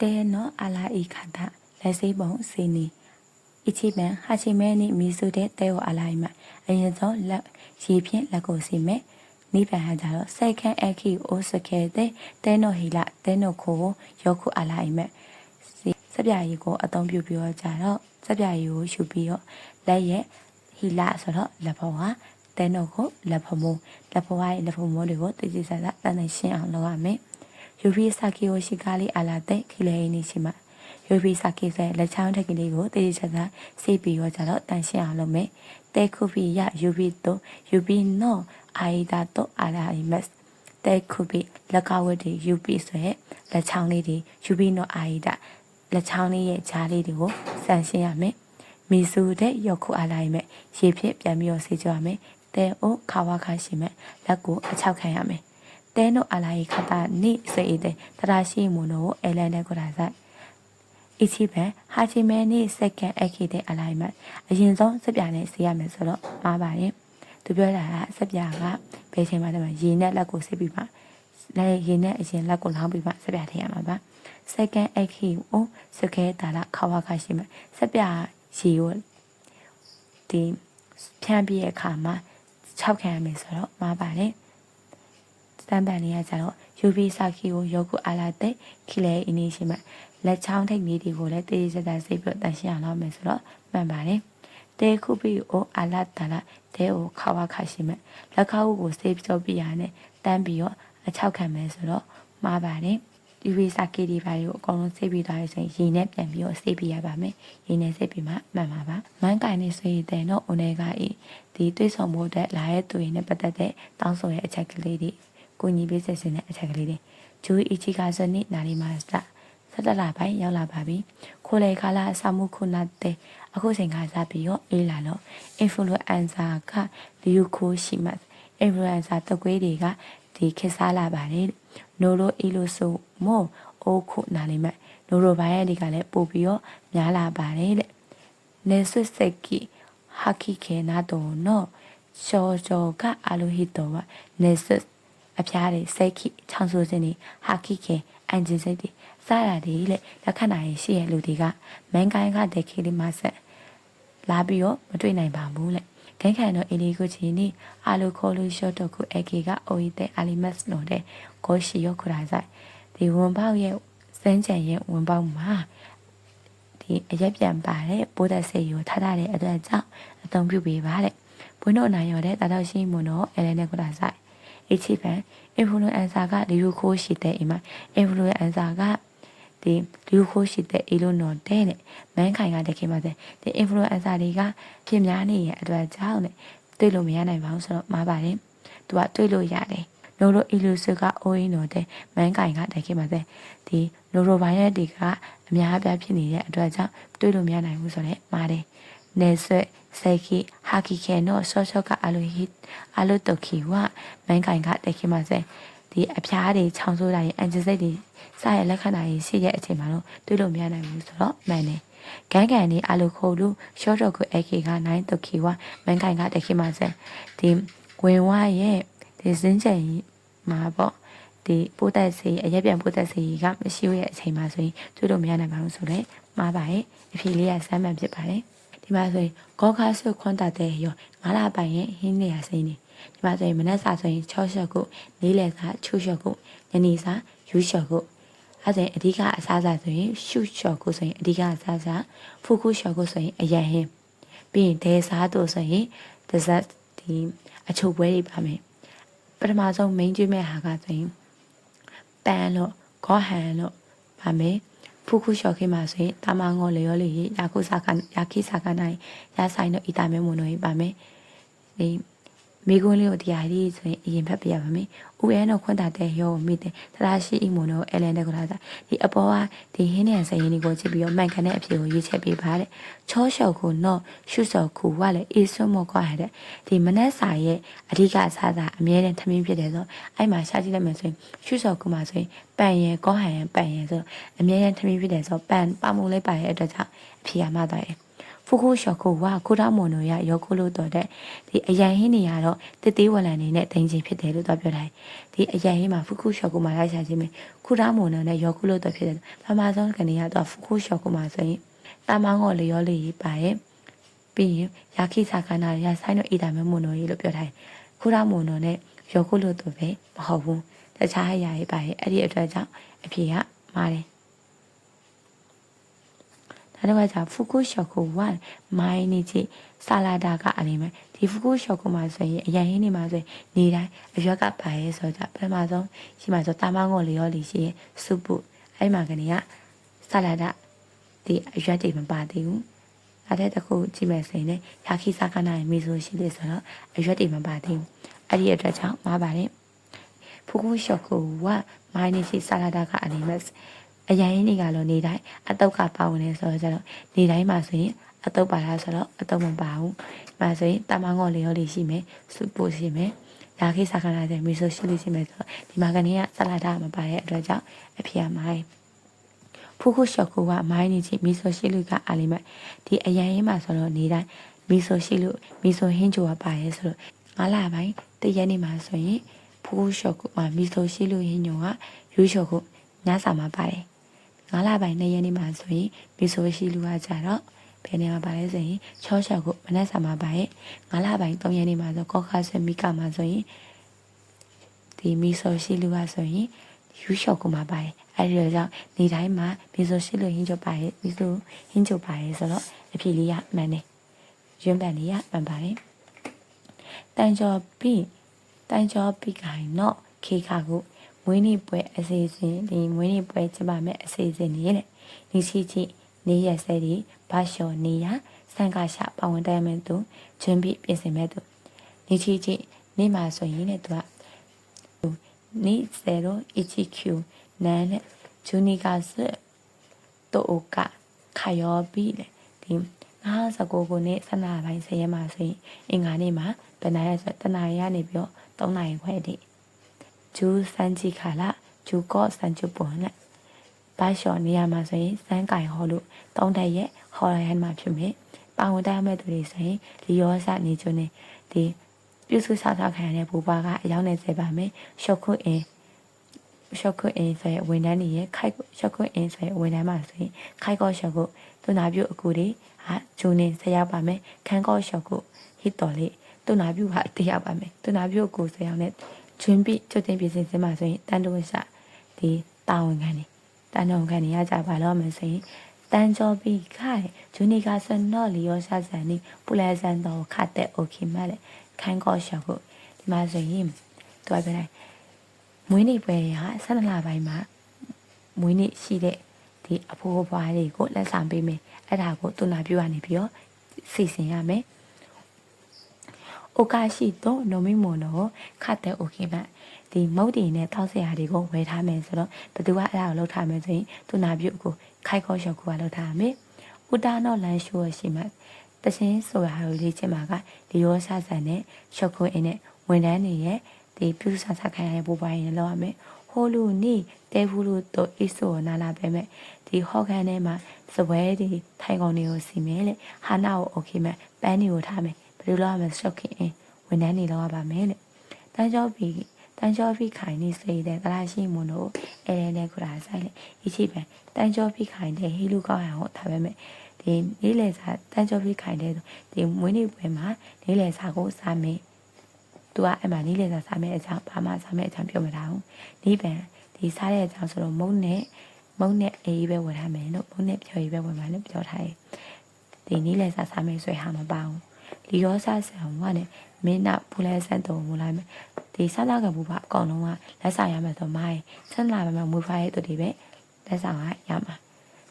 တဲနောအလာဤခတာလက်စိပုံစီနီအချိပန်ဟာချိမဲနိမီစုတဲ့တဲကိုအလာဤမှာအရင်ဆုံးလက်ရေဖြင့်လက်ကိုစီမဲ့နိဗ္ဗာန်ဟာကြတော့စိတ်ခန့်အခီအိုးစခဲတဲ့တဲနောဟီလာတဲနောခိုကိုယောခုအလာဤမဲ့စပြရီကိုအသုံးပြုပြီးတော့ကြတော့စပြရီကိုယူပြီးတော့လက်ရဲ့ဟီလာဆိုတော့လက်ဘောဟာတဲနောကိုလက်ဖမိုးလက်ဘောရဲ့လက်ဖမိုးတွေကိုတည်ကြည်ဆဆတန်တန်ရှင်းအောင်လုပ်ရမယ် ယူပြီးစကီကိုရှိကားလေးအလာတဲ့ခီလေနေရှိမှာယူပြီးစကီဆဲလက်ချောင်းထက်ကလေးကိုတည်ကြည်ဆဆစိတ်ပြီးတော့ကြတော့တန်ရှင်းအောင်လုပ်မယ်တဲခုပြီးရယူပြီးတော့ယူပြီးနော်အိုင်ဒါတော့အလာအီမက်တဲခုပြီးလက်ကဝတ်တွေယူပြီးဆိုရဲလက်ချောင်းလေးတွေယူပြီးနော်အိုင်ဒါလက်ချောင်းလေးရဲ့ဂျားလေးတွေကိုစန်ရှင်းရမယ်မီဆူတဲ့ရောက်ခုအလိုက်မဲ့ရေဖြစ်ပြန်ပြီးတော့ဆေးကြရမယ်တဲအိုခါဝါခါရှိမဲ့လက်ကိုအချောက်ခံရမယ် တဲနိုအလိုက်ခတာနိစေတဲ့တရာရှိမွန်တို့အဲလန်တဲ့ကိုရာဆိုင်အချီပန်ဟာချီမဲနိစက္ကန့်အခီတဲ့အလိုက်မဲ့အရင်ဆုံးစက်ပြနဲ့ဆေးရမယ်ဆိုတော့မှားပါတယ်သူပြောတာကစက်ပြကဘယ်ချိန်မှတည်းရေနဲ့လက်ကိုဆေးပြီးမှလက်ရေနဲ့အရင်လက်ကိုလောင်းပြီးမှစက်ပြထည့်ရမှာပါစက္ကန့်အခီကိုစခဲတာလာခါဝါခါရှိမဲ့စက်ပြရေကိုဒီဖြန့်ပြည့်အခါမှာ6ခံရမယ်ဆိုတော့မှားပါတယ် စတန်ပန်လေးကကျတော့ UV စာခီကိုယောကုအာလာတဲ့ခီလေအင်းရှိမှလက်ချောင်းထိပ်လေးတွေကိုလည်းတေးစက်စိတ်ပြီးတန်ရှင်းအောင်လုပ်မယ်ဆိုတော့မှန်ပါတယ်တဲခုပီအိုအာလာတလာတဲကိုခါဝါခါရှိမှလက်ခါဦးကိုစေးပြောပြရနဲ့တန်းပြီးတော့အချောက်ခံမယ်ဆိုတော့မှားပါတယ်ဒီဝေစာကေဒီပါကိုအကုန်လုံးစိတ်ပြီးသွားရဆိုရင်ရေနဲ့ပြန်ပြီးတော့စိတ်ပြီးရပါမယ်ရေနဲ့စိတ်ပြီးမှမှန်ပါပါမန်းကင်နေဆိုရင်တဲ့တော့ Omega ဤဒီတွေးဆောင်ဖို့အတွက်လာရဲ့သူတွေနဲ့ပတ်သက်တဲ့တောင်းဆိုရဲ့အချက်ကလေးတွေ ကိုညီပေးဆက်စင်တဲ့အချက်ကလေးတွေဂျူအီချီကာဇနိနာရီမာစတာဆက်တက်လာပိုင်းရောက်လာပါပြီခိုးလေခါလာအစာမှုခုနာတဲ့အခုချိန်ကစားပြီးတော့အေးလာတော့ influencer ကလီယိုခိုးရှိမှ influencer တကွေးတွေကဒီခက်စားလာပါတယ်နိုလိုအီလိုဆိုမောအိုခုနာလိမ့်မယ်နိုလိုဘိုင်ရဲ့ဒီကလည်းပို့ပြီးတော့များလာပါတယ်တဲ့နေဆွတ်စက်ကီဟာကီခေနာတော့နော်ရှောရှောကအလိုဟီတော့နေဆွတ် အဖျားတွေစိတ်ခိချောင်းဆိုးခြင်းတွေဟာခိခေအန်ဂျင်စိတ်တွေစတာတွေလေလက်ခဏာရေးရှိရဲ့လူတွေကမန်ကိုင်းကတက်ခေလေးမဆက်လာပြီးတော့မတွေ့နိုင်ပါဘူးလေဂိမ်းခံတော့အီလီကိုချင်းနီအာလိုခေါ်လို့ရှော့တော့ကိုအကေကအိုဤတဲ့အာလီမတ်လို့တဲ့ကိုရှိရခရာဆိုင်ဒီဝန်ပေါက်ရဲ့စန်းချန်ရဲ့ဝန်ပေါက်မှာဒီအရက်ပြန်ပါတဲ့ပိုးသက်စိတ်ကိုထားထားတဲ့အတွက်ကြောင့်အသုံးပြုပေးပါတဲ့ဘွန်းတို့နိုင်ရတဲ့တာတော်ရှိမွန်တော့အဲလည်းနဲ့ကိုတာဆိုင် အချီပန် influencer ကဒီလိုခိုးရှိတဲ့အိမ်မှာ influencer ကဒီဒီလိုခိုးရှိတဲ့အီလိုနော်တဲ့နဲ့မန်းခိုင်ကတခင်ပါတဲ့ဒီ influencer တွေကပြင်များနေရဲ့အတွက်ကြောင့်နဲ့တွေ့လို့မရနိုင်ပါဘူးဆိုတော့မှားပါတယ်သူကတွေ့လို့ရတယ်နိုရိုအီလူစကအိုးအင်းတော်တဲ့မန်းကိုင်ကတခင်ပါတဲ့ဒီနိုရိုဘိုင်ရက်တွေကအများအပြားဖြစ်နေတဲ့အတွက်ကြောင့်တွေ့လို့မရနိုင်ဘူးဆိုတော့မှားတယ် နေဆွဲစေခိဟာကီကေနောဆောဆောကအလိုဟိအလိုတိုခီဝမန်ကိုင်ကတခင်ပါစေဒီအဖျားတွေချောင်းဆိုးတာတွေအန်ဂျစိတ်တွေစရဲ့လက္ခဏာတွေရှိတဲ့အချိန်မှာတော့တွေ့လို့မရနိုင်ဘူးဆိုတော့မှန်တယ်ဂန်ကန်ဒီအလိုခိုလူရှော့တော့ကိုအကေက9တိုခီဝမန်ကိုင်ကတခင်ပါစေဒီဝင်ဝရဲ့ဒီစင်းချင်မှာပေါ့ဒီပိုးတက်စီအရက်ပြန်ပိုးတက်စီကမရှိရဲ့အချိန်မှာဆိုရင်တွေ့လို့မရနိုင်ပါဘူးဆိုတော့မှားပါရဲ့အဖြေလေးကစမ်းမှန်ဖြစ်ပါတယ် ဒီမှာဆိုရင်ဂေါခါဆွခွန်တာတဲ့ရောငါးလပိုင်ရဲ့ဟင်းနေရစိမ့်နေဒီမှာဆိုရင်မနက်စာဆိုရင်6ချက်ကိုနေ့လယ်စာ6ချက်ကိုညနေစာယူချက်ကိုအဲဒါအဓိကအစားစားဆိုရင်ရှုချော်ကိုဆိုရင်အဓိကအစားစားဖူခုချော်ကိုဆိုရင်အရဟင်းပြီးရင်ဒဲစားတို့ဆိုရင်ဒဇတ်ဒီအချိုပွဲတွေပါမယ်ပထမဆုံး main ကျွေးမဲ့ဟာကဆိုရင်ပန်လို့ခေါဟန်လို့ပါမယ် ဖူခုလျှော်ခေမှာဆိုရင်တာမငေါလျော်လီရာခုစာကရာခိစာကနိုင်ရဆိုင်တော့ဤတာမဲမွန်တို့ပါမယ်ဒီ မိကွန်းလေးကိုတရားလေးဆိုရင်အရင်ဖတ်ပြရပါမယ်။ဦးရဲတော့ခွန်းတာတဲ့ရောမိတဲ့တရာရှိအိမွန်တော့အဲလန်တဲ့ကလာတာဒီအပေါ်ကဒီဟင်းနဲ့စရင်ကိုချစ်ပြီးတော့မှန်ကန်တဲ့အဖြေကိုရွေးချက်ပေးပါတဲ့။ချောလျှော်ကိုတော့ရှုစော်ကူကလည်းအေးစွန်းမော့ကွာတဲ့ဒီမနက်စာရဲ့အဓိကအစားသာအမြဲတမ်းထမင်းဖြစ်တယ်ဆိုအဲ့မှာရှားကြည့်လိုက်မယ်ဆိုရင်ရှုစော်ကူမှာဆိုရင်ပန်ရယ်ကောဟန်ရယ်ပန်ရယ်ဆိုအမြဲတမ်းထမင်းဖြစ်တယ်ဆိုပန်ပမှုလေးပါရဲ့အတွက်ကြောင့်အဖြေရမှတော့ရဲ့ ဖူခုရှော့ကိုဝါခိုဒါမွန်တို့ရရောခိုလို့တော်တဲ့ဒီအရန်ဟင်းတွေကတော့တသေးဝလန်နေနဲ့တင်ချင်းဖြစ်တယ်လို့တော့ပြောထားတယ်ဒီအရန်ဟင်းမှာဖူခုရှော့ကိုမှလိုက်ရှာခြင်းပဲခိုဒါမွန်တို့နဲ့ရောခိုလို့တော်ဖြစ်တယ်ပမာဆုံးကနေရတော့ဖူခုရှော့ကိုမှဆိုရင်တာမောင်းကိုလျောလေးရေးပါရဲ့ပြီးရင်ယာခိစာခန္ဓာရဆိုင်တို့အေးတာမဲမွန်တို့ရေးလို့ပြောထားတယ်ခိုဒါမွန်တို့နဲ့ရောခိုလို့တော်ပဲမဟုတ်ဘူးတခြားအရာရေးပါရဲ့အဲ့ဒီအတွက်ကြောင့်အဖြေကမာတယ် ဒါတော့ကဖူကုရှော့ကိုဝမ်မိုင်းနေချီဆာလာဒါကအနေမယ်ဒီဖူကုရှော့ကိုမှဆိုရင်အရင်ဟင်းနေမှာဆိုရင်နေတိုင်းအရွက်ကပါရဲဆိုတော့ပထမဆုံးရှိမှဆိုတာမငေါလျောလီရှိရဲ့စုပုအဲ့မှာကနေကဆာလာဒါဒီအရွက်တွေမပါသေးဘူးအဲ့တဲ့တခုကြည့်မယ်ဆိုရင်လည်းယာခိစာကနာရဲ့မီဆိုရှိတယ်ဆိုတော့အရွက်တွေမပါသေးဘူးအဲ့ဒီအတွက်ကြောင့်မှားပါတယ်ဖူကုရှော့ကိုဝမ်မိုင်းနေချီဆာလာဒါကအနေမယ် အရင်နေကလို့နေတိုင်းအတုတ်ကပါဝင်နေဆိုတော့ကျတော့နေတိုင်းမှာဆိုရင်အတုတ်ပါလားဆိုတော့အတုတ်မပါဘူး။ဒါဆိုရင်တမန်ငေါ်လေးရောလေးရှိမယ်။စုပို့ရှိမယ်။ဒါခိစားခဏတဲ့မီဆိုရှိလေးရှိမယ်ဆိုတော့ဒီမှာကနေကဆလာဒါမပါတဲ့အတွက်ကြောင့်အဖေကမိုင်းဖူခုရှော့ကူကမိုင်းနေချင်းမီဆိုရှိလူကအာလီမတ်ဒီအရင်ရင်းမှာဆိုတော့နေတိုင်းမီဆိုရှိလူမီဆိုဟင်းချိုကပါရဲဆိုတော့ငါလာပိုင်းတရက်နေမှာဆိုရင်ဖူခုရှော့ကူမှာမီဆိုရှိလူဟင်းညိုကယူရှော့ကူညစာမှာပါတယ် ငါးလပိုင်းနှစ်ရက်နေ့မှာဆိုရင်မီဆိုရှိလူကကြတော့ဘယ်နေမှာပါလဲဆိုရင်ချောချောက်ကိုမနက်စာမှာပါရဲ့ငါးလပိုင်း၃ရက်နေ့မှာဆိုကောခါဆမီကာမှာဆိုရင်ဒီမီဆိုရှိလူကဆိုရင်ယူရှော့ကိုမှာပါရဲ့အဲ့ဒီတော့ကြောင့်နေတိုင်းမှာမီဆိုရှိလူဟင်းချုပ်ပါရဲ့မီဆိုဟင်းချုပ်ပါရဲ့ဆိုတော့အဖြေလေးရမှန်တယ်ရွံ့ပန်လေးရမှန်ပါတယ်တန်ကျော်ပြီးတန်ကျော်ပြီးခိုင်တော့ခေခါကို မွေးနေ့ပွဲအစီအစဉ်ဒီမွေးနေ့ပွဲကျင်းပမဲ့အစီအစဉ်တွေနဲ့နေရှိချိနေရက်စဲဒီဘာလျှော်နေရစံကရှာပဝင်တိုင်မဲ့သူဂျွန်းပြီးပြင်ဆင်မဲ့သူနေချိချိနေမှာဆိုရင်လည်းသူကနေ0 HQ နန်းနဲ့ဂျူနီကာစတိုကခါယောပြီးလေဒီ59ခုနှစ်ဆန္ဒပိုင်းဆရဲမှာဆိုရင်အင်္ဂါနေ့မှာဗနာရဆိုတနာရီကနေပြီးတော့3နာရီခွဲတိ ဂျူးစန်းကြီးခါလာဂျူကော့စန်ချူပွန်နဲ့ဘာလျှော်နေရမှာဆိုရင်စန်းကင်ဟောလို့တောင်းတရဲ့ဟော်ရဟန်မှာဖြစ်မယ်။ပါဝင်တိုင်းမဲ့သူတွေဆိုရင်ဒီရောစနေကျွန်းနေဒီပြုစုစားစားခံရတဲ့ဘူပွားကအယောင်းနေစေပါမယ်။ရှော့ခွအင်းရှော့ခွအင်းဆိုရင်ဝန်ထမ်းတွေရဲ့ခိုက်ရှော့ခွအင်းဆိုရင်ဝန်ထမ်းမှာဆိုရင်ခိုက်ကော့ရှော့ခွသူနာပြုအကူတွေဟာဂျူနေဆက်ရပါမယ်။ခန်းကော့ရှော့ခွဟစ်တော်လေးသူနာပြုဟာတရားပါမယ်။သူနာပြုအကူဆိုရင်လ ည်းကျွင်းပြီးကျွတ်တင်ပြင်ဆင်စင်းမှာဆိုရင်တန်တုံးရှာဒီတာဝန်ခံနေတန်တုံးခံနေရကြပါလို့မယ်ဆိုရင်တန်ကြောပြီးခိုင်ဂျူနီကာဆန်တော့လီယောရှာဆန်နီပူလဲဆန်တော့ခတ်တဲ့โอเคမလဲခိုင်ကောရှောက်ကိုဒီမှာဆိုရင်တွားပြလိုက်မွေးနေ့ပွဲရဆန္ဒလာပိုင်းမှာမွေးနေ့ရှိတဲ့ဒီအဖိုးဘွားတွေကိုလက်ဆောင်ပေးမယ်အဲ့ဒါကိုသူနာပြရနေပြီးတော့စီစဉ်ရမယ် โอกาสရှိတော့နိုမီမွန်တော့ခတ်တဲ့โอเคမဒီမုတ်တီနဲ့တောက်ဆရာတွေကိုဝယ်ထားမယ်ဆိုတော့ဘသူကအဲ့ဒါကိုလုပ်ထားမယ်ဆိုရင်သူနာပြုတ်ကိုခိုက်ခေါ်ရှော့ကိုကလုပ်ထားမယ်ဥတာနော်လန်ရှိုးရှိမှတချင်းဆိုတာကိုလေ့ကျင့်မှာကဒီရောဆဆန်နဲ့ရှော့ကိုအင်းနဲ့ဝန်ထမ်းတွေရဲ့ဒီပြုဆဆခံရတဲ့ဘူပိုင်းနဲ့လောက်ရမယ်ဟိုလူနီတဲဘူးလူတော့အစ်ဆိုနာလာပဲမဲ့ဒီဟော့ကန်ထဲမှာစပွဲဒီထိုင်ကုန်တွေကိုစီမယ်လေဟာနာကိုโอเคမဲ့ပန်းတွေကိုထားမယ် ဘယ်လိုလုပ်ရမလဲရှော့ခင်အင်းဝန်ထမ်းတွေလောက်ရပါမယ်လေတန်းကြောပြီးတန်းကြောပြီးခိုင်နေစေတဲ့ကလာရှိမွန်တို့အဲရဲနဲ့ခုရာဆိုင်လေအချိပဲတန်းကြောပြီးခိုင်တဲ့ဟီလူကောက်ရအောင်ထားပဲမဲ့ဒီလေးလေစာတန်းကြောပြီးခိုင်တဲ့ဒီမွေးနေ့ပွဲမှာလေးလေစာကိုစားမယ်သူကအဲ့မှာနီးလေစာစားမယ်အကြောင်းဘာမှစားမယ်အကြောင်းပြောမထားဘူးနီးပန်ဒီစားတဲ့အကြောင်းဆိုတော့မုံနဲ့မုံနဲ့အေးပဲဝယ်ထားမယ်လို့မုံနဲ့ပြောရေးပဲဝယ်မှာလို့ပြောထားတယ်ဒီနီးလေစာစားမယ်ဆိုရင်ဟာမပါဘူး လီရောစာဆန်ဝါနဲ့မင်းနာပူလဲဆန်တော်မူလိုက်မယ်ဒီဆန္ဒကဘူးပါအကောင်လုံးကလက်ဆောင်ရမယ်ဆိုမိုင်းဆန္ဒပါမယ်မူဖားရဲ့သူတွေပဲလက်ဆောင်ကရမှာ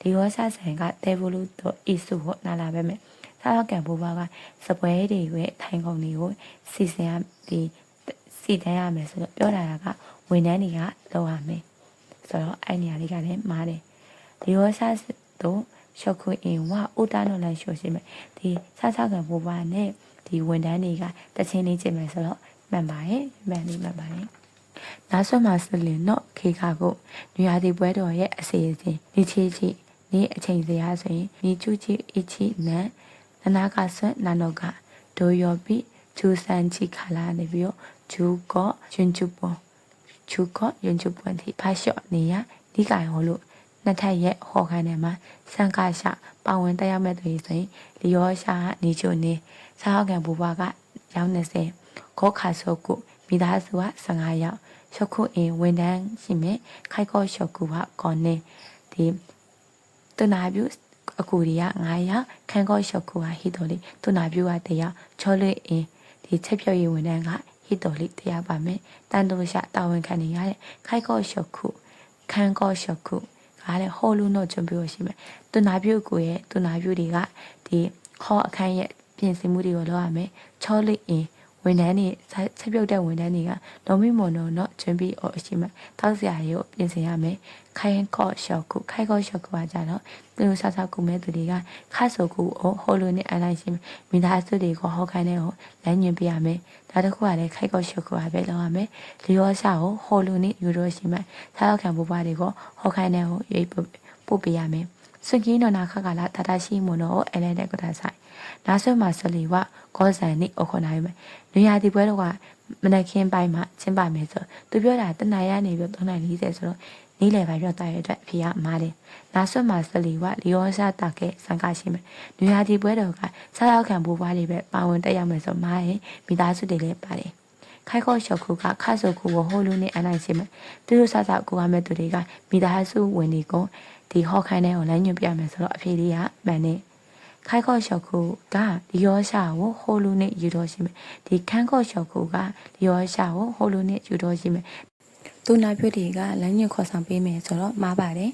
ဒီရောစာဆန်ကတဲဘူးလို့တော့အီစုဟောနာလာပဲမယ်ဆန္ဒကဘူးပါကစပွဲတွေရဲ့ထိုင်ကုန်တွေကိုစီစဉ်ရဒီစီတန်းရမယ်ဆိုတော့ပြောတာကဝန်ထမ်းတွေကလောက်ရမယ်ဆိုတော့အဲ့နေရာလေးကလည်းမားတယ်ဒီရောစာတော့ ရှော့ခွအင်ဝဥတာနော်လန်ရှိုရှိမယ်ဒီဆဆကဘူပါနဲ့ဒီဝန်ထမ်းတွေကတချင်းလေးကျင်မယ်ဆိုတော့မှန်ပါရဲ့မှန်နေမှန်ပါရဲ့နောက်ဆုံးမှာစလင်တော့ခေခါကိုညရာဒီပွဲတော်ရဲ့အစီအစဉ်နေချီချီနေအချိန်စရာဆိုရင်နေကျူချီအချီနန်နနာကဆွတ်နာနောကဒိုယောပိဂျူဆန်ချီခါလာနေပြီးတော့ဂျူကောယွန်ချူပွန်ဂျူကောယွန်ချူပွန်တီဖာလျှော့နေရဒီကင်ဟောလို့ နှစ်ထပ်ရဲ့ဟော်ခိုင်းတယ်မှာစံကာရှပါဝင်တက်ရောက်မဲ့သူတွေဆိုရင်လီယောရှာနေချိုနေစားဟောက်ကန်ဘူဘကရောင်း20ခောခါဆောကုမိသားစုက15ရောက်ရှုခုအင်းဝန်တန်းရှိမဲ့ခိုက်ကောရှုခုကကောနေဒီတနာပြုအကူတွေက9ရောက်ခန်းကောရှုခုကဟီတိုလီတနာပြုကတယောက်ချောလွေအင်းဒီချက်ဖြော်ရည်ဝန်တန်းကဟီတိုလီတရားပါမယ်တန်တိုရှာတာဝန်ခံနေရတဲ့ခိုက်ကောရှုခုခန်းကောရှုခုက လည်းဟောလူတော့ကျွန်ပြောရှိမယ်တနာပြုကိုရဲ့တနာပြုတွေကဒီခေါ်အခန်းရဲ့ပြင်ဆင်မှုတွေကိုလုပ်ရမယ်ချောလွေအင်း ဝန်ထမ်းတွေဆက်ပြုတ်တဲ့ဝန်ထမ်းတွေကလုံးမိမွန်တော့တော့ chuẩn 備အော်အရှိမတောက်စရာတွေကိုပြင်ဆင်ရမယ်ခိုင်ကော့ရှော့ခုခိုင်ကော့ရှော့ခုကကြတော့သူတို့ဆဆကူမဲ့သူတွေကခါဆိုကူဟိုလိုနဲ့အလိုက်ရှိမိသားစုတွေကိုဟောခိုင်းတဲ့ဟိုလမ်းညွှန်ပြရမယ်ဒါတခုကလည်းခိုင်ကော့ရှော့ခုကပဲလုပ်ရမယ်လျောရှာကိုဟိုလိုနဲ့ယူလို့ရှိမှစားတော့ခံပူပါတွေကိုဟောခိုင်းတဲ့ဟိုရွေးပို့ပေးရမယ် စွန်ကင်းနော်နာခကလာတတရှိမနောအဲလဲတဲ့ကတာဆိုင်နာဆွမှာဆလီဝကောဇန်နိအခုနိုင်မယ်နွေရာသီပွဲတော့ကမနက်ခင်းပိုင်းမှာကျင်းပမယ်ဆိုသူပြောတာတနင်္လာနေ့ပြီး340ဆိုတော့နေ့လယ်ပိုင်းပြောတာရတဲ့အတွက်အဖေကမားတယ်နာဆွမှာဆလီဝလီယောရှာတာကဲစံကရှိမယ်နွေရာသီပွဲတော့ကစားရောက်ခံဘူပွားလေးပဲပါဝင်တက်ရောက်မယ်ဆိုမားရင်မိသားစုတွေလည်းပါတယ်ခိုက်ခေါ်ရှော့ခုကခါဆုခုကိုဟိုလိုနဲ့အနိုင်ရှိမယ်သူတို့ဆဆကူရမဲ့သူတွေကမိသားစုဝင်ဒီကုန်း ဒီဟော့ခိုင်းတဲ့ကိုလမ်းညွှန်ပြမယ်ဆိုတော့အဖေလေးကမှန်နေခိုက်ခေါ်ရှော့ခုကဒီရောရှာကိုဟိုလိုနဲ့ယူတော့ရှိမယ်ဒီခန်းခေါ်ရှော့ခုကဒီရောရှာကိုဟိုလိုနဲ့ယူတော့ရှိမယ်သူနာပြည့်တွေကလမ်းညွှန်ခေါ်ဆောင်ပေးမယ်ဆိုတော့မှားပါတယ်